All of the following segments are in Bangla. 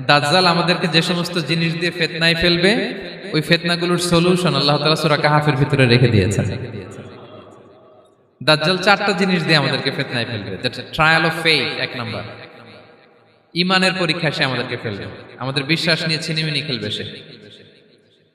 দাজ্জাল আমাদেরকে যে সমস্ত জিনিস দিয়ে ফেতনায় ফেলবে, ওই ফেতনাগুলোর সলিউশন আল্লাহ তাআলা সূরা কাহাফের ভিতরে রেখে দিয়েছেন। দাজ্জাল চারটা জিনিস দিয়ে আমাদেরকে ফেতনায় ফেলবে। ট্রায়াল অফ ফেইথ এক নাম্বার। ইমানের পরীক্ষা সে আমাদেরকে ফেলবে। আমাদের বিশ্বাস নিয়ে ছিনিমিনি খেলবে সে।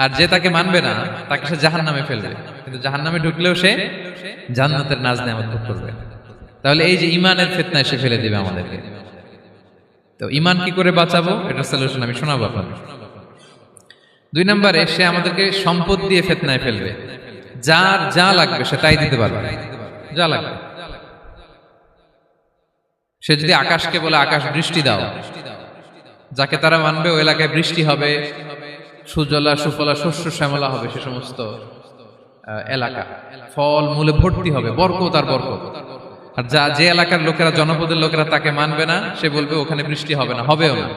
আর যে তাকে মানবে না, তাকে সে জাহান নামে ফেলবে। কিন্তু জাহান নামে ঢুকলেও সে জান্নাতের নাজ নেমত ভোগ করবে। তাহলে এই যে ইমানের ফেতনায় সে ফেলে দিবে আমাদেরকে। তো ইমান কি করে বাঁচাবো? এটা সলিউশন আমি শোনাবো আপনাদের। দুই নম্বরে, সে আমাদেরকে সম্পদ দিয়ে ফেতনায় ফেলবে। যার যা লাগবে সে তাই দিতে পারবে। যা লাগবে। সে যদি আকাশকে বলে, আকাশ বৃষ্টি দাও। যাকে তারা মানবে ওই এলাকায় বৃষ্টি হবে। সুজলা, সুফলা, শস্য শ্যামলা হবে সে সমস্ত এলাকা। ফল মূলে ভর্তি হবে, বরকত আর বরকত। আর যা, যে এলাকার লোকেরা, জনপদের লোকেরা তাকে মানবে না, সে বলবে ওখানে বৃষ্টি হবে না, হবেও না।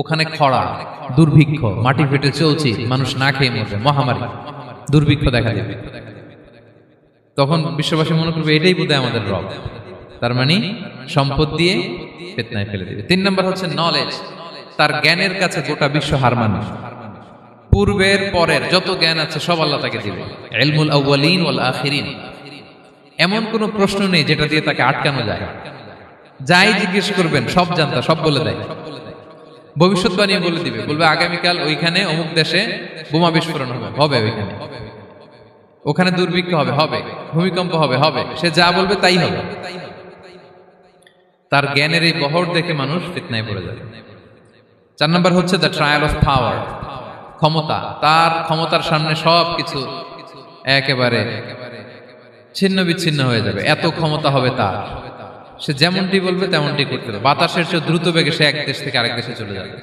ওখানে খরা, দুর্ভিক্ষ, মাটি ফেটে চলছে, মানুষ না খেয়ে মরবে, মহামারী। দুর্ভিক্ষ দেখা যাবে তখন বিশ্ববাসী মনে করবে, এটাই বোধহয় আমাদের রব। তার মানে সম্পদ দিয়ে ফেতনায় ফেলে দেবে। তিন নম্বর হচ্ছে নলেজ তার জ্ঞানের কাছে গোটা বিশ্ব হার মানবে পূর্বের পরের যত জ্ঞান আছে, সব আল্লাহ তাকে দিবে। এলমুল আউ্বালিন আখিরিন। এমন কোনো প্রশ্ন নেই যেটা দিয়ে তাকে আটকানো যায়। যাই জিজ্ঞেস করবেন, সব জানতা, সব বলে দেয়। ভবিষ্যৎবাণী বলে দিবে। বলবে, আগামীকাল ওইখানে অমুক দেশে বোমা বিস্ফোরণ হবে। হবে ওইখানে। ওখানে দুর্ভিক্ষ হবে হবে। ভূমিকম্প হবে হবে। সে যা বলবে তাই হবে। তার জ্ঞানের এই বহর দেখে মানুষ ফিতনায় পড়ে যাবে চার নম্বর হচ্ছে দ্য ট্রায়াল অফ পাওয়ার ক্ষমতা। তার ক্ষমতার সামনে সব কিছু একেবারে ছিন্ন বিচ্ছিন্ন হয়ে যাবে। এত ক্ষমতা হবে তার। সে যেমনটি বলবে তেমনটি করতে হবে। বাতাসের চেয়ে দ্রুত বেগে সে এক দেশ থেকে আরেক দেশে চলে যাবে।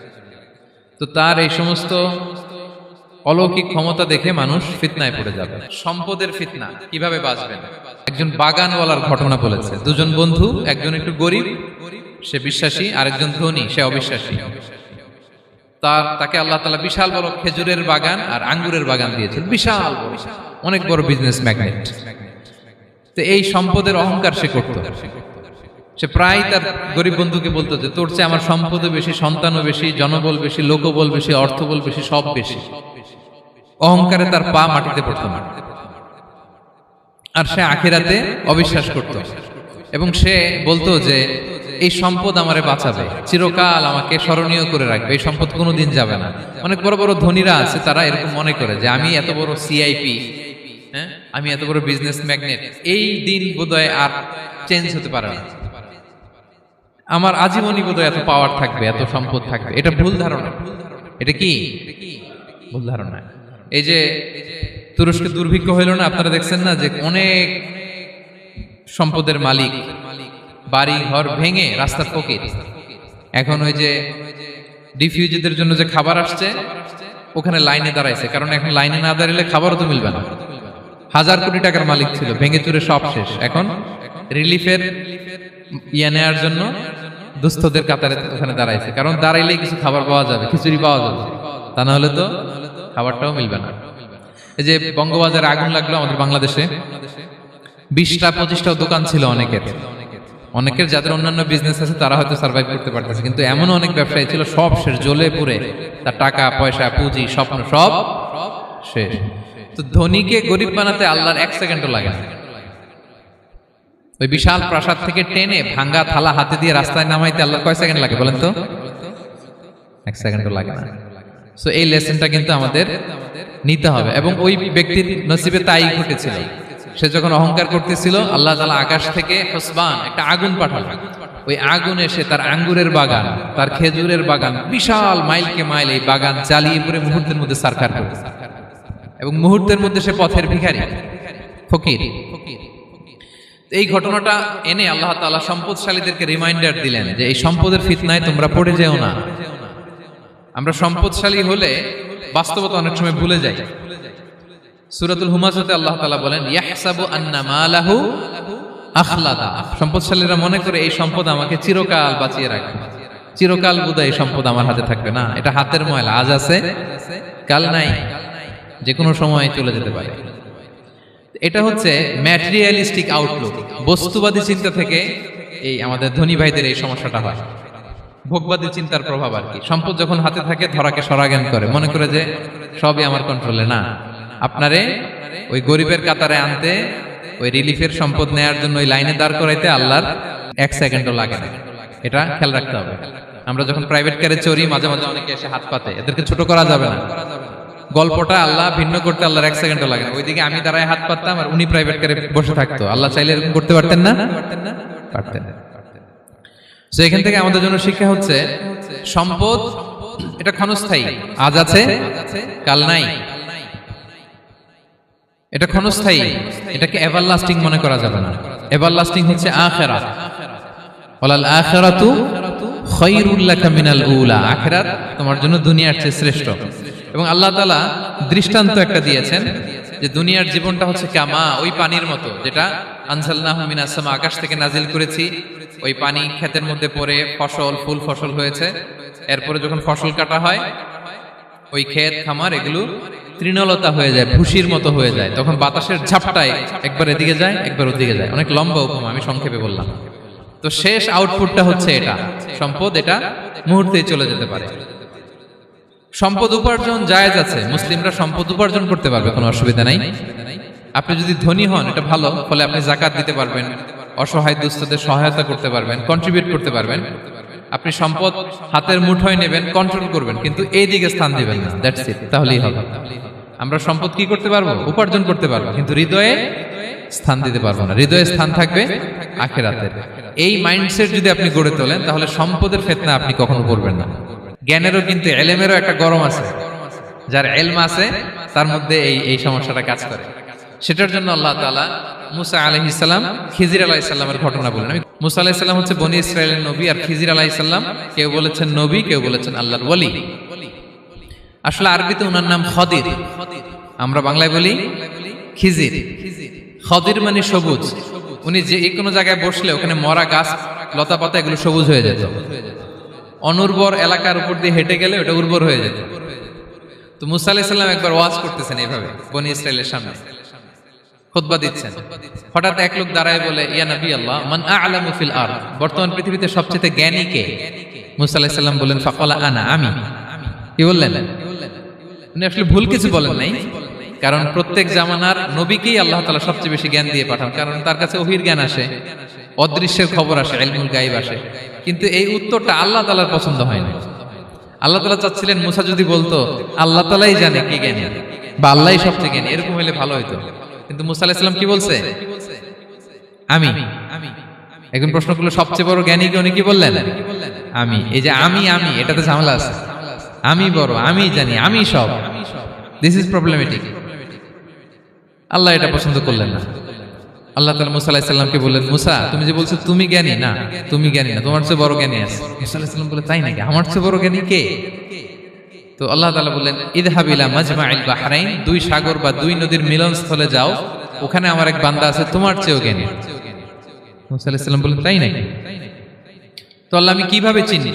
তো তার এই সমস্ত অলৌকিক ক্ষমতা দেখে মানুষ ফিতনায় পড়ে যাবে। সম্পদের ফিতনা, কীভাবে বাঁচবেন একজন বাগানওয়ালার ঘটনা বলেছে। দুজন বন্ধু, একজন একটু গরিব, সে বিশ্বাসী, আরেকজন ধনী, সে অবিশ্বাসী। তার, তাকে আল্লাহ তালা বিশাল বড় খেজুরের বাগান আর আঙ্গুরের বাগান দিয়েছেন। বিশাল অনেক বড় বিজনেস ম্যাগনেট তো এই সম্পদের অহংকার সে করত। সে প্রায় তার গরিব বন্ধুকে বলতো যে, তোর চেয়ে আমার সম্পদও বেশি, সন্তানও বেশি, জনবল বেশি, লোকবল বেশি, অর্থবল বেশি, সব বেশি। অহংকারে তার পা মাটিতে পড়ত না। আর সে আখেরাতে অবিশ্বাস করত। এবং সে বলতো যে এই সম্পদ আমারে বাঁচাবে। চিরকাল আমাকে স্মরণীয় করে রাখবে। এই সম্পদ কোনোদিন যাবে না। অনেক বড় বড় ধনীরা আছে, তারা এরকম মনে করে যে আমি এত বড় সিআইপি হ্যাঁ? আমি এত বড় বিজনেস ম্যাগনেট এই দিন বোধহয় আর চেঞ্জ হতে পারে না। আমার আজীবনই বোধহয় এত পাওয়ার থাকবে, এত সম্পদ থাকবে। এটা ভুল ধারণা। এটা কি? ভুল ধারণা। এই যে তুরস্কে দুর্ভিক্ষ হইল না, আপনারা দেখছেন না যে অনেক সম্পদের মালিক বাড়ি ঘর ভেঙে রাস্তার ফকির। এখন ওই যে ডিফিউজিদের জন্য যে খাবার আসছে, ওখানে লাইনে দাঁড়াইছে। কারণ এখন লাইনে না দাঁড়ালে খাবারও তো মিলবে না। হাজার কোটি টাকার মালিক ছিল, ভেঙে চুরে সব শেষ। এখন রিলিফের ইয়ে নেওয়ার জন্য দুস্থদের কাতারে ওখানে দাঁড়াইছে। কারণ দাঁড়াইলেই কিছু খাবার পাওয়া যাবে, খিচুড়ি পাওয়া যাবে। তা না হলে তো খাবারটাও মিলবে না। এই যে বঙ্গবাজারে আগুন লাগল আমাদের বাংলাদেশে। বিশটা পঁচিশটা দোকান ছিল অনেকের। অনেকের যাদের অন্যান্য বিজনেস আছে তারা হয়তো সার্ভাইভ করতে পারতেছে। কিন্তু এমন অনেক ব্যবসায়ী ছিল সব শেষ জ্বলে পুড়ে তার টাকা পয়সা পুঁজি স্বপ্ন সব শেষ। তো ধনীকে গরিব বানাতে আল্লাহর এক সেকেন্ডও লাগে না। ওই বিশাল প্রাসাদ থেকে টেনে ভাঙ্গা থালা হাতে দিয়ে রাস্তায় নামাইতে আল্লাহ কয় সেকেন্ড লাগে বলেন তো? এক সেকেন্ডও লাগে না। সো এই লেসনটা কিন্তু আমাদের নিতে হবে। এবং ওই ব্যক্তির নসিবে তাই ঘটেছিল। সে যখন অহংকার করতেছিল, আল্লাহ তালা আকাশ থেকে হোসবান, একটা আগুন পাঠালো। ওই আগুন এসে তার আঙ্গুরের বাগান, তার খেজুরের বাগান, বিশাল মাইলকে মাইল এই বাগান চালিয়ে পরে মুহূর্তের মধ্যে সারকার করে এবং মুহূর্তের মধ্যে সে পথের ভিখারি, ফকির। এই ঘটনাটা এনে আল্লাহ তাআলা সম্পদশালীদেরকে রিমাইন্ডার দিলেন যে এই সম্পদের ফিতনায় তোমরা পড়ে যেও না। আমরা সম্পদশালী হলে বাস্তবতা অনেক সময় ভুলে যাই। সূরাতুল হুমাজাতে আল্লাহ তাআলা বলেন, ইয়াহসাবু আন্না মালাহু আখলাদা। সম্পদশালীরা মনে করে এই সম্পদ আমাকে চিরকাল বাঁচিয়ে রাখবে। চিরকাল বোধহয় এই সম্পদ আমার হাতে থাকবে না। এটা হাতের ময়লা, আজ আছে, কাল নাই যে কোনো সময় চলে যেতে পারে। এটা হচ্ছে ম্যাটেরিয়ালিস্টিক আউটলুক বস্তুবাদী চিন্তা থেকে এই আমাদের ধনী ভাইদের এই সমস্যাটা হয়। ভোগবাদী চিন্তার প্রভাব আর কি। সম্পদ যখন হাতে থাকে, ধরাকে সরাজ্ঞান করে। মনে করে যে সবই আমার কন্ট্রোলে না। আপনারে ওই গরিবের কাতারে আনতে, ওই রিলিফের সম্পদ নেয়ার জন্য ওই লাইনে দাঁড় করাইতে আল্লাহর এক সেকেন্ডও লাগে না। এটা খেয়াল রাখতে হবে। আমরা যখন প্রাইভেট কারে চড়ি, মাঝে মাঝে অনেকে এসে হাত পাতে। এদেরকে ছোট করা যাবে না। গল্পটা আল্লাহ ভিন্ন করতে আল্লাহর এক সেকেন্ডও লাগে না। ওইদিকে আমি দাঁড়ায় হাত পাততাম আর উনি প্রাইভেট কারে বসে থাকতো। আল্লাহ চাইলে এরকম করতে পারতেন না? পারতেন। না তো এখান থেকে আমাদের জন্য শিক্ষা হচ্ছে, সম্পদ, এটা ক্ষণস্থায়ী। আজ আছে, কাল নাই। এটা ক্ষণস্থায়ী। এটাকে এভারলাস্টিং মনে করা যাবে না। এভারলাস্টিং হচ্ছে আখেরা ওয়ালাল আখিরাতু খায়রুল লাকা মিনাল উলা। আখিরাত তোমার জন্য দুনিয়ার চেয়ে শ্রেষ্ঠ। এবং আল্লাহ তাআলা দৃষ্টান্ত একটা দিয়েছেন যে দুনিয়ার জীবনটা হচ্ছে কামা ওই পানির মতো যেটা আনসালনাহু মিনাস সামা আকাশ থেকে নাজিল করেছি। ওই পানি ক্ষেতের মধ্যে পড়ে ফসল ফুল ফসল হয়েছে। এরপরে যখন ফসল কাটা হয় ওই ক্ষেত খামার এগুলো তৃণলতা হয়ে যায়, ভুসির মতো হয়ে যায়। তখন বাতাসের ঝাপটায় একবার এদিকে যায়, একবার ওদিকে যায়। অনেক লম্বা উপমা, আমি সংক্ষেপে বললাম। তো শেষ আউটপুটটা হচ্ছে এটা। সম্পদ এটা মুহূর্তেই চলে যেতে পারে। সম্পদ উপার্জন জায়েজ আছে। মুসলিমরা সম্পদ উপার্জন করতে পারবে, কোনো অসুবিধা নাই। আপনি যদি ধনী হন, এটা ভালো, ফলে আপনি জাকাত দিতে পারবেন, অসহায় দুস্থদের সহায়তা করতে পারবেন কন্ট্রিবিউট করতে পারবেন। আপনি সম্পদ হাতের মুঠোয় নেবেন কন্ট্রোল করবেন, কিন্তু এই দিকে স্থান দিবেন না। দ্যাটস ইট তাহলেই হবে। আমরা সম্পদ কি করতে পারব? উপার্জন করতে পারব, কিন্তু হৃদয়ে স্থান দিতে পারব না। হৃদয়ে স্থান থাকবে আখেরাতের। এই মাইন্ডসেট যদি আপনি গড়ে তোলেন, তাহলে সম্পদের ফেতনা আপনি কখনো করবেন না। জ্ঞানেরও কিন্তু এলেমেরও একটা গরম আছে। যার এলম আছে, তার মধ্যে এই এই সমস্যাটা কাজ করে। সেটার জন্য আল্লাহ তাআলা মুসা আলাইহিসসালাম খিজির আলাইহিসসালামের ঘটনা বলেন আমি মুসা আলাইহিসসালাম হচ্ছে বনি ইসরায়েলের নবী আর খিজির আলাইহিসসালাম কেউ বলেছেন নবী, কেউ বলেছেন আল্লাহর ওলি আসলে আরবিতে ওনার নাম খদির। আমরা বাংলায় বলি খিজির। খদির মানে সবুজ। উনি যে কোনো জায়গায় বসলে ওখানে মরা গাছ, লতা পাতা এগুলো সবুজ হয়ে যেত। অনুর্বর এলাকার উপর দিয়ে হেঁটে গেলে ওটা উর্বর হয়ে যেত। তো মুসা আলাইসাল্লাম একবার ওয়াজ করতেছেন এইভাবে বনি ইসরায়েলের সামনে। দিচ্ছেন। হঠাৎ এক লোক দাঁড়ায় বলে, ইয়া নবী আল্লাহ, মান আরদ? বর্তমান পৃথিবীতে সবচেয়ে জ্ঞানী কে? বলেন আনা, আমি। কি বললেন? উনি আসলে ভুল কিছু বলেন নাই, কারণ প্রত্যেক জামানার নবীকেই আল্লাহ তাআলা সবচেয়ে বেশি জ্ঞান দিয়ে পাঠান, কারণ তার কাছে ওহির জ্ঞান আসে, অদৃশ্যের খবর আসে, ইলমুল গাইব আসে। কিন্তু এই উত্তরটা আল্লাহ তালার পছন্দ হয় না আল্লাহ তালা চাচ্ছিলেন মুসা যদি বলতো, আল্লাহ তাআলাই জানে কি জ্ঞানী বা আল্লাহ সবচেয়ে জ্ঞানী। এরকম হলে ভালো হতো কিন্তু মুসা আলাইহিস সালাম কি বলছে? আমি। এখন প্রশ্ন করল সবচেয়ে বড় জ্ঞানী উনি কি বললেন? আমি। এই যে আমি আমি, এটাতে ঝামেলা আছে। আমি বড়, আমি জানি, আমি সব। দিস ইজ প্রবলেমেটিক আল্লাহ এটা পছন্দ করলেন না। আল্লাহ তালা মুসা আলাহিসাল্লামকে বললেন, মুসা, তুমি যে বলছো তুমি জ্ঞানী, না, তুমি জ্ঞানী না, তোমার চেয়ে বড় জ্ঞানী আছে। মুসা আলাহিসাল্লাম বলে তাই নাকি? আমার চেয়ে বড় জ্ঞানী কে? তো আল্লাহ তালা বললেন ইদহাবিলা মাজমা ইল বাহরাইন, দুই সাগর বা দুই নদীর মিলনস্থলে যাও, ওখানে আমার এক বান্দা আছে তোমার চেয়েও জ্ঞানী। মুসা বললেন, তাই নাকি? তো আল্লাহ আমি কীভাবে চিনি?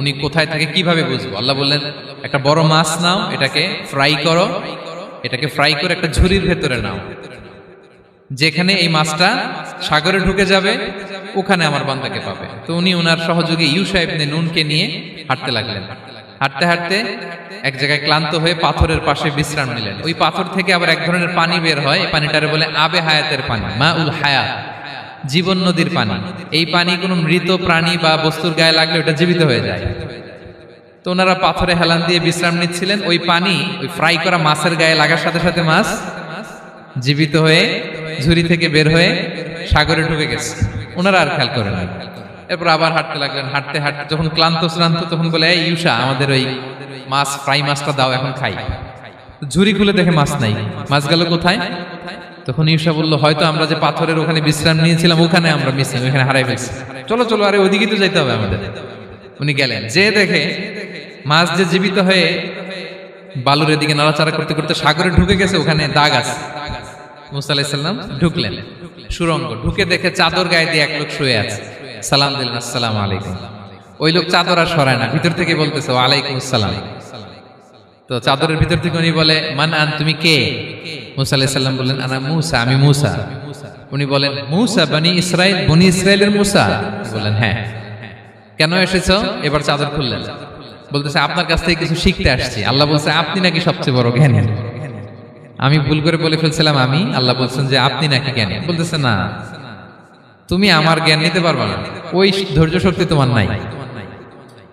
উনি কোথায় থাকে কীভাবে বুঝব? আল্লাহ বললেন, একটা বড় মাছ নাও, এটাকে ফ্রাই করো, এটাকে ফ্রাই করে একটা ঝুড়ির ভেতরে নাও। যেখানে এই মাছটা সাগরে ঢুকে যাবে, ওখানে আমার বান্দাকে পাবে। তো উনি ওনার সহযোগী ইবনে নুনকে নিয়ে হাঁটতে লাগলেন। হাঁটতে হাঁটতে এক জায়গায় ক্লান্ত হয়ে পাথরের পাশে বিশ্রাম নিলেন। ওই পাথর থেকে আবার এক ধরনের পানি বের হয়। পানিটারে বলে আবে হায়াতের পানি মা উল হায়াত, জীবন নদীর পানি। এই পানি কোনো মৃত প্রাণী বা বস্তুর গায়ে লাগলে ওটা জীবিত হয়ে যায়। তো ওনারা পাথরে হেলান দিয়ে বিশ্রাম নিচ্ছিলেন। ওই পানি, ওই ফ্রাই করা মাছের গায়ে লাগার সাথে সাথে মাছ জীবিত হয়ে ঝুড়ি থেকে বের হয়ে সাগরে ঢুকে গেছে। ওনারা আর খেয়াল করেন না এরপর আবার হাঁটতে লাগলেন, হাঁটতে হাঁটতে যখন ক্লান্ত শ্রান্ত তখন বলে, এই ইউসা আমাদের ওই মাছ, ফ্রাই মাছটা দাও, এখন খাই। ঝুড়ি খুলে দেখে মাছ নাই। মাছ গেল কোথায়? তখন ইউসা বলল, হয়তো আমরা যে পাথরের ওখানে বিশ্রাম নিয়েছিলাম, ওখানে আমরা মিস ওখানে হারাই ফেলছি। চলো চলো, আরে ওইদিকে তো যাইতে হবে আমাদের। উনি গেলেন। যে দেখে মাছ যে জীবিত হয়ে বালুর এদিকে নাড়াচাড়া করতে করতে সাগরে ঢুকে গেছে, ওখানে দাগ আছে। মুসা আলাইসাল্লাম ঢুকলেন। সুরঙ্গ, ঢুকে দেখে চাদর গায়ে দিয়ে এক লোক শুয়ে আছে। সালাম দিলেন, আসসালাম আলাইকুম। ওই লোক চাদর আর সরায় না, ভিতর থেকে বলতেছে, ওয়ালাইকুম আসসালাম। তো চাদরের ভিতর থেকে উনি বলে, মান আন, তুমি কে? মুসা আলাইসাল্লাম বললেন, আনা মুসা, আমি মুসা। উনি বলেন, মুসা, বানি ইসরায়েল বনি ইসরায়েলের মুসা? বললেন হ্যাঁ। কেন এসেছ? এবার চাদর খুললেন। বলতেছে, আপনার কাছ থেকে কিছু শিখতে আসছি। আল্লাহ বলছে, আপনি নাকি সবচেয়ে বড় জ্ঞানী? আমি ভুল করে বলে ফেলছিলাম, আমি? আল্লাহ বলছেন যে, আপনি নাকি জ্ঞানী? বলতেছে, না। তুমি আমার জ্ঞান নিতে পারবে না। ওই ধৈর্য শক্তি তোমার নাই।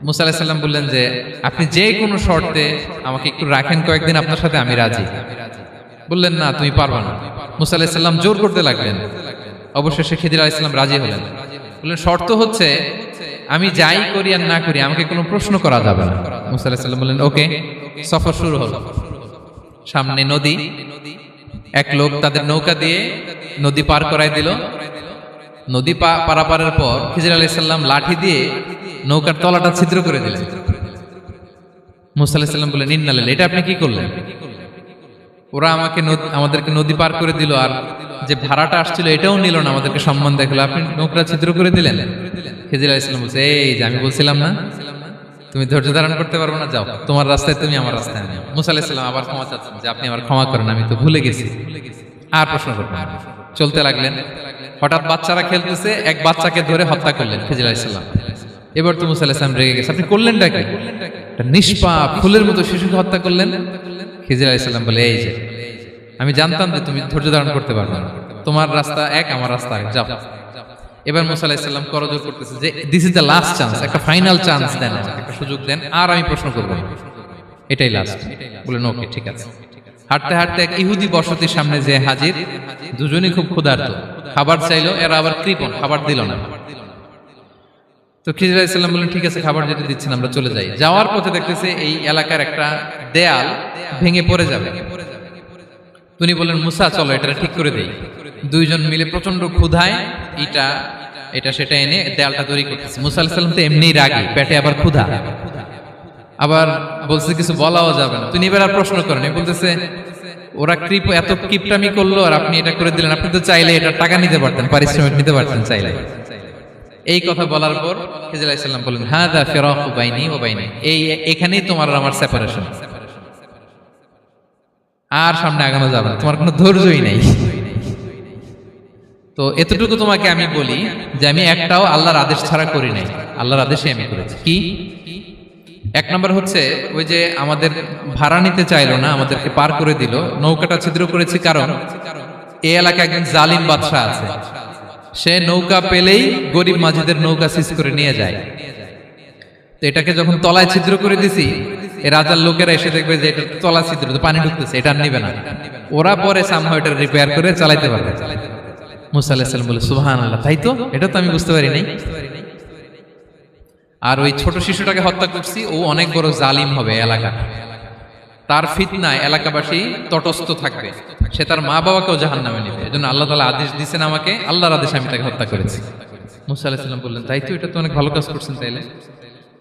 মুসা আলাহিসাল্লাম বললেন যে আপনি যে কোনো শর্তে আমাকে একটু রাখেন কয়েকদিন আপনার সাথে আমি রাজি। বললেন না তুমি পারবা না। মুসা আলাহিসাল্লাম জোর করতে লাগলেন। অবশেষে খেদির আলাইসাল্লাম রাজি হলেন। বললেন শর্ত হচ্ছে আমি যাই করি আর না করি আমাকে কোনো প্রশ্ন করা যাবে না। মুসা আলাহিসাল্লাম বললেন ওকে সফর শুরু হলো। সামনে নদী এক লোক তাদের নৌকা দিয়ে নদী পার করাই দিল। নদী পারাপারের পর খিজির আলি সাল্লাম লাঠি দিয়ে নৌকার তলাটা ছিদ্র করে দিলেন। মুসা আলাহি সাল্লাম বললেন ইন্নালেন এটা আপনি কি করলেন? ওরা আমাকে আমাদেরকে নদী পার করে দিল আর যে ভাড়াটা আসছিল এটাও নিল না, আমাদেরকে সম্মান দেখল। আপনি নৌকা ছিদ্র করে দিলেন। খেজির আলাহি সাল্লাম বলছে, এই যে আমি বলছিলাম না, তুমি ধৈর্য ধারণ করতে পারব না, যাও। তোমার রাস্তায় তুমি আমার রাস্তায় আনো। মুসা আলাহিসাল্লাম আবার ক্ষমা চাচ্ছেন যে, আপনি আমার ক্ষমা করেন, আমি তো ভুলে গেছি ভুলে গেছি। আর প্রশ্ন করবেন। চলতে লাগলেন। হঠাৎ বাচ্চারা খেলতেছে, এক বাচ্চাকে ধরে হত্যা করলেন এবার তো মুসা রেগে গেছে। আপনি করলেন ডাকে নিষ্পাপ, ফুলের মতো শিশুকে হত্যা করলেন। খেজির আলাইসাল্লাম বলে, এই যে, আমি জানতাম যে তুমি ধৈর্য ধারণ করতে পারবে না। তোমার রাস্তা এক, আমার রাস্তা এক, যাও। এবার মুসা করজোর করতেছে যে this is the last chance একটা ফাইনাল চান্স দেন একটা সুযোগ দেন, আর আমি প্রশ্ন করব। এটাই লাস্ট বলেন ওকে ঠিক আছে। হাঁটতে হাঁটতে এক ইহুদি বসতির সামনে যে হাজির, দুজনই খুব ক্ষুধার্ত। খাবার চাইলো, এরা আবার কৃপণ, খাবার দিল না। তো খিজির আলাইসাল্লাম বললেন, ঠিক আছে, খাবার যেটা দিচ্ছেন, আমরা চলে যাই। যাওয়ার পথে দেখতেছে এই এলাকার একটা দেয়াল ভেঙে পড়ে যাবে। তিনি বললেন, মুসা, চলো এটা ঠিক করে দেই। দুইজন মিলে প্রচণ্ড ক্ষুধায় এটা এটা, সেটা এনে দেয়ালটা তৈরি করতেছে। মুসা আলাহিসাল্লাম তো এমনিই রাগি, পেটে আবার ক্ষুধা। আবার বলছে কিছু বলাও যাবে না। তিনি এবার আর প্রশ্ন করেন বলতেছে, ওরা কৃপ এত কিপটামি করল আর আপনি এটা করে দিলেন। আপনি তো চাইলে এটা টাকা নিতে পারতেন, পারিশ্রমিক নিতে পারতেন চাইলে। এই কথা বলার পর হিজল ইসলাম বললেন হ্যাঁ দা ফেরক বাইনি ও বাইনি। এই, এখানেই তোমার আমার সেপারেশন আর সামনে আগানো যাবে না। তোমার কোনো ধৈর্যই নেই। তো এতটুকু তোমাকে আমি বলি যে আমি একটাও আল্লাহর আদেশ ছাড়া করি নাই। আল্লাহর আদেশে আমি করেছি। কি? এক নম্বর হচ্ছে ওই যে আমাদের ভাড়া নিতে চাইলো না, আমাদেরকে পার করে দিল, নৌকাটা ছিদ্র করেছি কারণ এই এলাকায় একজন জালিম বাদশাহ আছে। সে নৌকা পেলেই গরিব মাঝিদের নৌকা সিজ করে নিয়ে যায়। তো এটাকে যখন তলায় ছিদ্র করে দিছি এই রাজার লোকেরা এসে দেখবে যে এটা তলা ছিদ্র পানি ঢুকতেছে, এটা নিবে না। ওরা পরে সামহ এটা রিপেয়ার করে চালাইতে পারবে। মুসা আলাহিসাল্লাম বলে সুহান আল্লাহ তাই তো? এটা তো আমি বুঝতে পারি নাই। আর ওই ছোট শিশুটাকে হত্যা করছি, ও অনেক বড় জালিম হবে এলাকা। তার ফিতনায় এলাকাবাসী তটস্থ থাকবে। সে তার মা বাবাকেও জাহান নামে নিবে। এই জন্য আল্লাহ তালা আদেশ দিচ্ছেন আমাকে, আল্লাহর আদেশ আমি তাকে হত্যা করেছি। মুসা আলাহিসাল্লাম বললেন, তাই তো এটা তো অনেক ভালো কাজ করছেন তাইলে?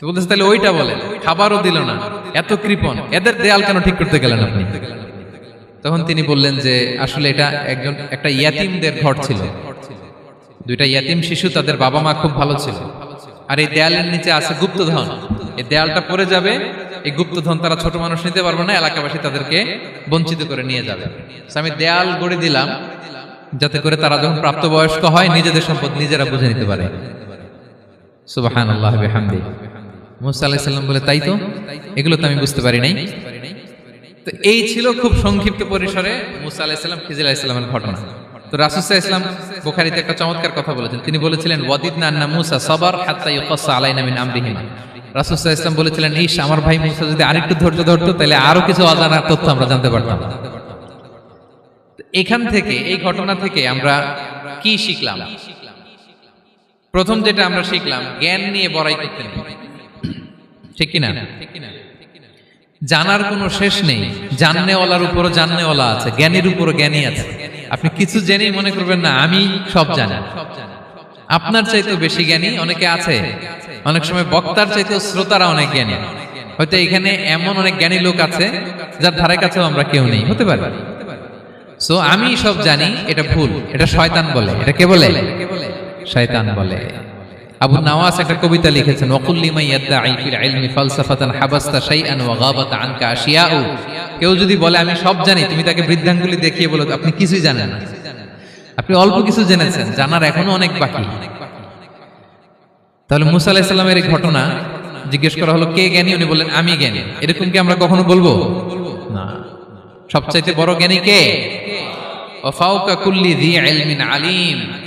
বলতেছে তাহলে ওইটা বলেন, খাবারও দিল না, এত কৃপণ, এদের দেয়াল কেন ঠিক করতে গেলেন আপনি? তখন তিনি বললেন যে, আসলে এটা একজন, একটা ইয়াতিমদের ঘর ছিল। দুইটা ইয়াতিম শিশু, তাদের বাবা মা খুব ভালো ছিল। আর এই দেয়ালের নিচে আছে গুপ্তধন। এই দেয়ালটা পড়ে যাবে, এই গুপ্তধন তারা ছোট মানুষ নিতে পারবে না, এলাকাবাসী তাদেরকে বঞ্চিত করে নিয়ে যাবে। আমি দেয়াল গড়ে দিলাম, যাতে করে তারা যখন প্রাপ্তবয়স্ক হয়, নিজেদের সম্পদ নিজেরা বুঝে নিতে পারে। আল্লাহ বলে, তাই তো? এগুলো তো আমি বুঝতে পারি নাই। তো এই ছিল খুব সংক্ষিপ্ত পরিসরে মুসা আলাহিসাল্লাম আলাহিসাল্লামের ঘটনা। তো রাসুসা ইসলাম বুখারিতে একটা চমৎকার কথা বলেছেন। তিনি বলেছিলেন, ওয়াদিদনা আন্না মুসা সবার হাত্তা ইউকাসা আলাইনা মিন আমরিহিমা। রাসুসা ইসলাম বলেছিলেন ইস আমার ভাই মুসা যদি আরেকটু ধৈর্য ধরতো, তাহলে আরও কিছু অজানা তথ্য আমরা জানতে পারতাম। এখান থেকে, এই ঘটনা থেকে আমরা কি শিখলাম? প্রথম যেটা আমরা শিখলাম, জ্ঞান নিয়ে বড়াই করতে ঠিক কিনা? জানার কোনো শেষ নেই। জাননেওয়ালার উপরও জাননেওয়ালা আছে, জ্ঞানীর উপরও জ্ঞানী আছে। আপনি কিছু জেনেই মনে করবেন না, আমি সব জানি আপনার চাইতেও বেশি জ্ঞানী অনেকে আছে। অনেক সময় বক্তার চাইতেও শ্রোতারা অনেক জ্ঞানী। হয়তো এখানে এমন অনেক জ্ঞানী লোক আছে, যার ধারে কাছেও আমরা কেউ নেই। হতে পারে। সো আমি সব জানি, এটা ভুল। এটা শয়তান বলে। এটা কে বলে? শয়তান বলে। আবু নাওয়াস একটা কবিতা লিখেছেন ওয়াকুল্লি মাই ইয়াদদাঈ ফিল ইলমি ফালসাফাতান হাবাস্তা শাইআন ওয়া গাবাত আনকা আশিয়াউ। কেউ যদি বলে আমি সব জানি তুমি তাকে বৃদ্ধাঙ্গুলি দেখিয়ে বলো আপনি কিছুই জানেন না। আপনি অল্প কিছু জেনেছেন জানার এখনও অনেক বাকি। তাহলে মুসা আলাইহিস সালামের এই ঘটনা জিজ্ঞেস করা হলো কে জ্ঞানী? উনি বললেন আমি জ্ঞানী। এরকম কি আমরা কখনো বলব? না। সবচাইতে বড় জ্ঞানী কে? ওয়াফাউকা কুল্লি যী ইলমিন আলিম।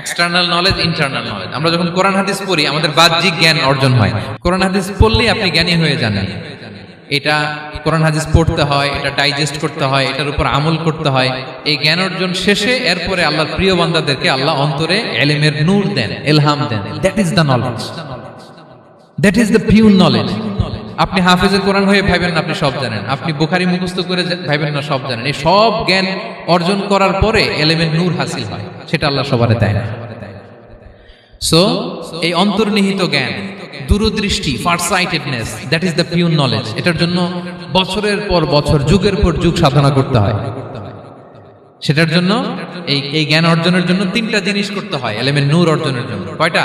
এক্সটার্নাল নলেজ ইন্টারনাল নলেজ আমরা যখন কোরআন হাদিস পড়ি, আমাদের বাহ্যিক জ্ঞান অর্জন হয়। কোরআন হাদিস পড়লেই আপনি জ্ঞানী হয়ে যান। এটা কোরআন হাদিস পড়তে হয়, এটা ডাইজেস্ট করতে হয়, এটার উপর আমল করতে হয়। এই জ্ঞান অর্জন শেষে এরপরে আল্লাহর প্রিয় বান্দাদেরকে আল্লাহ অন্তরে এলেমের নূর দেন, এলহাম দেন। That is the knowledge that is the pure knowledge আপনি হাফেজে কোরআন হয়ে ভাইবেন না, আপনি সব জানেন। আপনি বুখারি মুখস্থ করে ভাইবেন না, সব জানেন। এই সব জ্ঞান অর্জন করার পরে এলেমের নূর হাসিল হয়। সেটা আল্লাহ সবারে দেয় না। সো এই অন্তর্নিহিত জ্ঞান, দূরদৃষ্টি farsightedness that is the pure knowledge এটার জন্য বছরের পর বছর, যুগের পর যুগ সাধনা করতে হয়। সেটার জন্য এই এই জ্ঞান অর্জনের জন্য তিনটা জিনিস করতে হয়, এলেমের নূর অর্জনের জন্য। কয়টা?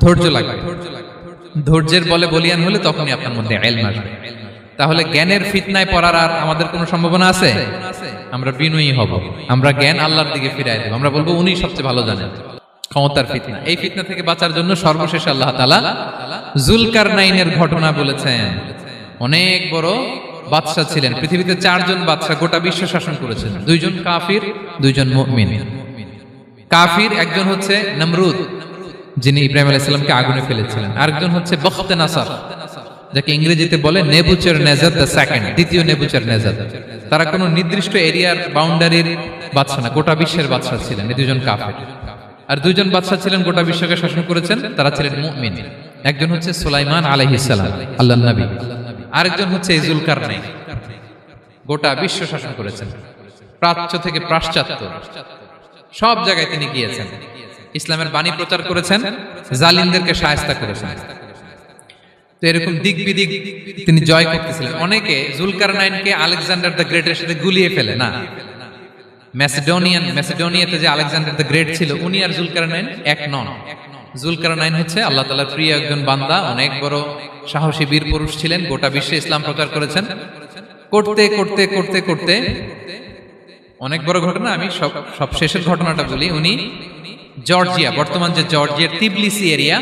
ধৈর্য লাগবে ধৈর্যের বলে বলিয়ান হলে তখনই আপনার মধ্যে তাহলে জ্ঞানের ফিতনায় পড়ার আর আমাদের কোনো সম্ভাবনা আছে? আমরা বিনয়ী হব। আমরা জ্ঞান আল্লাহর দিকে ফিরাই দেব। আমরা বলব উনি সবচেয়ে ভালো জানেন। ক্ষমতার ফিতনা। এই ফিতনা থেকে বাঁচার জন্য সর্বশেষ আল্লাহ তালা জুলকার নাইনের ঘটনা বলেছেন। অনেক বড় বাদশাহ ছিলেন। পৃথিবীতে চারজন বাদশাহ গোটা বিশ্ব শাসন করেছেন। দুইজন কাফির, দুইজন মুমিন। কাফির একজন হচ্ছে নমরুদ। যিনি ইব্রাহিম আলাইসাল্লামকে আগুনে ফেলেছিলেন। আরেকজন হচ্ছে বখতে নাসার, যাকে ইংরেজিতে বলে নেবুচার নেজাদ দ্য সেকেন্ড, দ্বিতীয় নেবুচার নেজাদ। তারা কোনো নির্দিষ্ট এরিয়ার বাউন্ডারির বাদশা না, গোটা বিশ্বের বাদশা ছিলেন, এই দুজন কাফের। আর দুজন বাদশা ছিলেন, গোটা বিশ্বকে শাসন করেছেন, তারা ছিলেন মুমিন। একজন হচ্ছে সুলাইমান আলাইহিস সালাম আল্লাহ নবী। আরেকজন হচ্ছে ইজুলকার নাই গোটা বিশ্ব শাসন করেছেন। প্রাচ্য থেকে পাশ্চাত্য, সব জায়গায় তিনি গিয়েছেন। ইসলামের বাণী প্রচার করেছেন, জালিমদেরকে সায়স্তা করেছেন। তো এরকম দিক বিদিক তিনি জয় করতেছিলেন। অনেকে জুলকার নাইনকে আলেকজান্ডার দ্য গ্রেটের সাথে গুলিয়ে ফেলে, না? ম্যাসিডোনিয়ান, ম্যাসিডোনিয়াতে যে আলেকজান্ডার দ্য গ্রেট ছিল, উনি আর জুলকার নাইন এক নন। জুলকার নাইন হচ্ছে আল্লাহ তালার প্রিয় একজন বান্দা, অনেক বড় সাহসী বীর পুরুষ ছিলেন, গোটা বিশ্বে ইসলাম প্রচার করেছেন। করতে করতে করতে করতে অনেক বড় ঘটনা, আমি সব সব শেষের ঘটনাটা বলি। উনি জর্জিয়া, বর্তমান যে জর্জিয়ার তিবলিসি এরিয়া,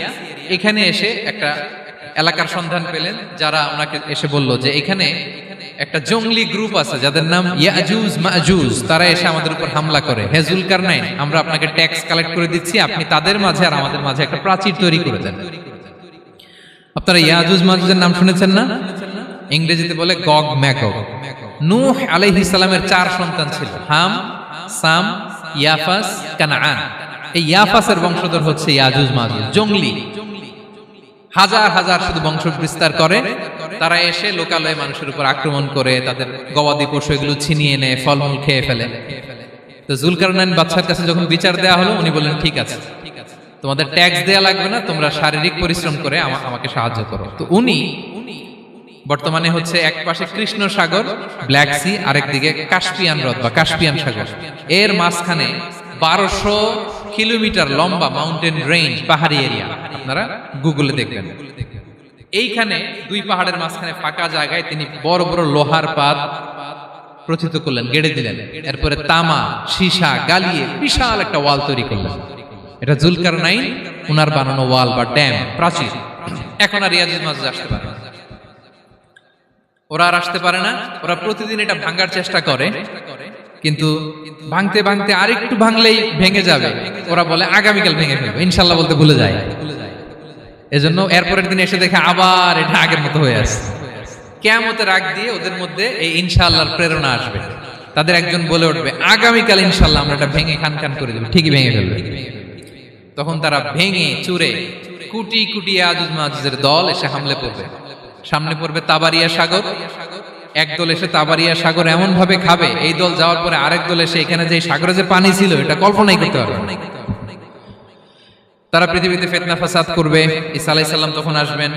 এখানে এসে একটা এলাকার সন্ধান পেলেন, যারা ওনাকে এসে বলল যে এখানে একটা জঙ্গলি গ্রুপ আছে, যাদের নাম ইয়াজুজ মাজুজ, তারা এসে আমাদের উপর হামলা করে। হেজুল কারনাইন আমরা আপনাকে ট্যাক্স কালেক্ট করে দিচ্ছি, আপনি তাদের মাঝে আর আমাদের মাঝে একটা প্রাচীর তৈরি করে দেন। আপনারা ইয়াজুজ মাজুজের নাম শুনেছেন না? ইংরেজিতে বলে গগ ম্যাকক নূহ আলাইহিস সালামের চার সন্তান ছিল, হাম, সাম, ইয়াফাস, কানাআন। এই ইয়াফাসের বংশধর হচ্ছে ইয়াজুজ মাজুজ জঙ্গলি। হাজার হাজার শুধু বংশ বিস্তার করে। তারা এসে লোকালয়ে মানুষের উপর আক্রমণ করে, তাদের গবাদি পশু এগুলো ছিনিয়ে নেয়, ফলমূল খেয়ে ফেলে। তো জুলকারনাইন বাচ্চার কাছে যখন বিচার দেওয়া হলো, উনি বললেন, ঠিক আছে। তোমাদের ট্যাক্স দেয়া লাগবে না, তোমরা শারীরিক পরিশ্রম করে আমা- আমাকে সাহায্য করো। তো উনি বর্তমানে হচ্ছে এক পাশে কৃষ্ণ সাগর, ব্ল্যাক সি, আরেক দিকে কাস্পিয়ান হ্রদ বা কাস্পিয়ান সাগর। এর মাঝখানে বারোশো কিলোমিটার লম্বা মাউন্টেন রেঞ্জ পাহাড়ি এরিয়া আপনারা গুগলে দেখবেন। এইখানে দুই পাহাড়ের মাঝখানে ফাঁকা জায়গায় তিনি বড় বড় লোহার পাত প্রথিত করলেন, গেড়ে দিলেন। এরপরে তামা, সীসা গালিয়ে বিশাল একটা ওয়াল তৈরি করলেন। এটা জুলকার নাই উনার বানানো ওয়াল বা ড্যাম, প্রাচীর। এখন আর ইয়াজুজ মাজুজ আসতে পারে ওরা আর আসতে পারে না, ওরা প্রতিদিন এটা ভাঙার চেষ্টা করে। কিন্তু ভাঙতে ভাঙতে আরেকটু ভাঙলেই ভেঙে যাবে। ওরা বলে, আগামীকাল ভেঙে ফেলবে। ইনশাল্লাহ বলতে ভুলে যায়। এজন্য এরপরের দিন এসে দেখে আবার এটা আগের মতো হয়ে আসে কেয়ামতের আগ দিয়ে ওদের মধ্যে এই ইনশাআল্লাহর প্রেরণা আসবে। তাদের একজন বলে উঠবে, আগামীকাল ইনশাল্লাহ আমরা এটা ভেঙে খান খান করে দেবো, ঠিকই ভেঙে ফেলবে। তখন তারা ভেঙে, চুরে, কুটি কুটি আজুজ মাজুজের দল এসে হামলে পড়বে। সামনে পড়বে তাবারিয়া সাগর এক দল এসে তাবারিয়া সাগর এমন ভাবে খাবে, এই দল যাওয়ার পরে আরেক দল এসে এখানে যে সাগরে যে পানি ছিল, এটা কল্পনাই করতে পারবে তারা পৃথিবীতে ফেতনা ফাসাদ করবে আলাইহিস তখন আসবেন,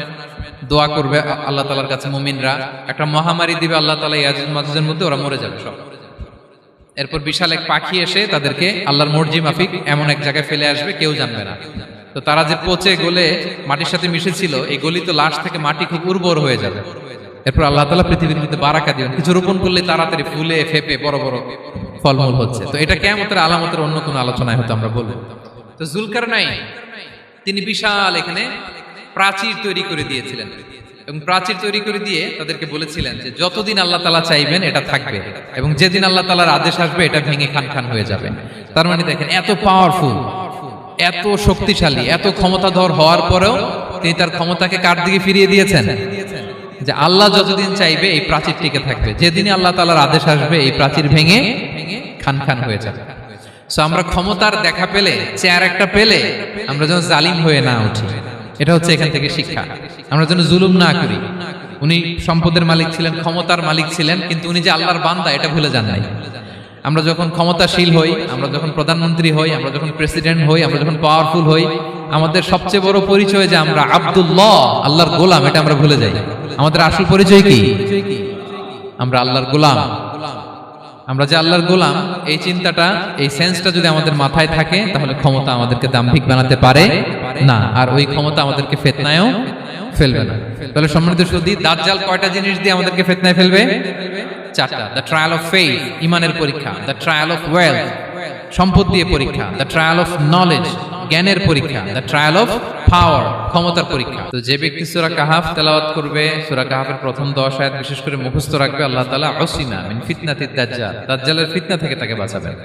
দোয়া করবে আল্লাহ তালার কাছে মুমিনরা। একটা মহামারী দিবে আল্লাহ তালা ইয়াজুজ মাজুজের মধ্যে, ওরা মরে যাবে সব। এরপর বিশাল এক পাখি এসে তাদেরকে আল্লাহর মর্জি মাফিক এমন এক জায়গায় ফেলে আসবে, কেউ জানবে না। তো তারা যে পচে গলে মাটির সাথে মিশেছিল, এই গলিত লাশ থেকে মাটি খুব উর্বর হয়ে যাবে। এরপর আল্লাহ তালা পৃথিবীর মধ্যে বারাকা দিবেন। কিছু রোপণ করলে তাড়াতাড়ি ফুলে, ফেপে বড় বড় ফলমূল হচ্ছে। তো এটা কেমতের আলামতের অন্য কোনো আলোচনায় হতো আমরা বলব। তো জুলকার নাই তিনি বিশাল এখানে প্রাচীর তৈরি করে দিয়েছিলেন। এবং প্রাচীর তৈরি করে দিয়ে তাদেরকে বলেছিলেন যে, যতদিন আল্লাহ তালা চাইবেন, এটা থাকবে। এবং যেদিন আল্লাহ তালার আদেশ আসবে, এটা ভেঙে খান খান হয়ে যাবে। তার মানে দেখেন, এত পাওয়ারফুল এত শক্তিশালী, এত ক্ষমতাধর হওয়ার পরেও তিনি তার ক্ষমতাকে কার দিকে ফিরিয়ে দিয়েছেন? যে আল্লাহ যতদিন চাইবে এই প্রাচীর টিকে থাকবে। যেদিনই আল্লাহ তালার আদেশ আসবে, এই প্রাচীর ভেঙে খান খান হয়ে যাবে। সো আমরা ক্ষমতার দেখা পেলে, চেয়ার একটা পেলে, আমরা যেন জালিম হয়ে না উঠি। এটা হচ্ছে এখান থেকে শিক্ষা। আমরা যেন জুলুম না করি। উনি সম্পদের মালিক ছিলেন, ক্ষমতার মালিক ছিলেন, কিন্তু উনি যে আল্লাহর বান্দা, এটা ভুলে যান নাই। আমরা যখন ক্ষমতাশীল হই, আমরা যখন প্রধানমন্ত্রী হই, আমরা যখন প্রেসিডেন্ট হই, আমরা যখন পাওয়ারফুল হই আমাদের সবচেয়ে বড় পরিচয় যে আমরা আব্দুল্লাহ, আল্লাহর গোলাম, এটা আমরা ভুলে যাই। আমাদের আসল পরিচয় কি? আমরা আল্লাহর গোলাম। আমরা যে আল্লাহর গোলাম, এই চিন্তাটা, এই সেন্সটা যদি আমাদের মাথায় থাকে, তাহলে ক্ষমতা আমাদেরকে দাম্ভিক বানাতে পারে না। আর ওই ক্ষমতা আমাদেরকে ফেতনায়ও ফেলবে না। তাহলে সম্মানিত সুদী দাজ্জাল কয়টা জিনিস দিয়ে আমাদেরকে ফেতনায় ফেলবে? চারটা। দ্য ট্রায়াল অফ ফেইথ ইমানের পরীক্ষা। দ্য ট্রায়াল অফ ওয়েলথ সম্পদ দিয়ে পরীক্ষা দ্য ট্রায়াল অফ নলেজ জ্ঞানের পরীক্ষা দ্য ট্রায়াল অফ পাওয়ার ক্ষমতার পরীক্ষা। তো যে ব্যক্তি সুরা কাহাফ তেলাওয়াত করবে, সুরা কাহাফের প্রথম 10 আয়াত বিশেষ করে মুখস্থ রাখবে, আল্লাহ তাআলা অসীমা মিন ফিতনাতিদ দাজ্জাল, দাজ্জালের ফিতনা থেকে তাকে বাঁচাবেন।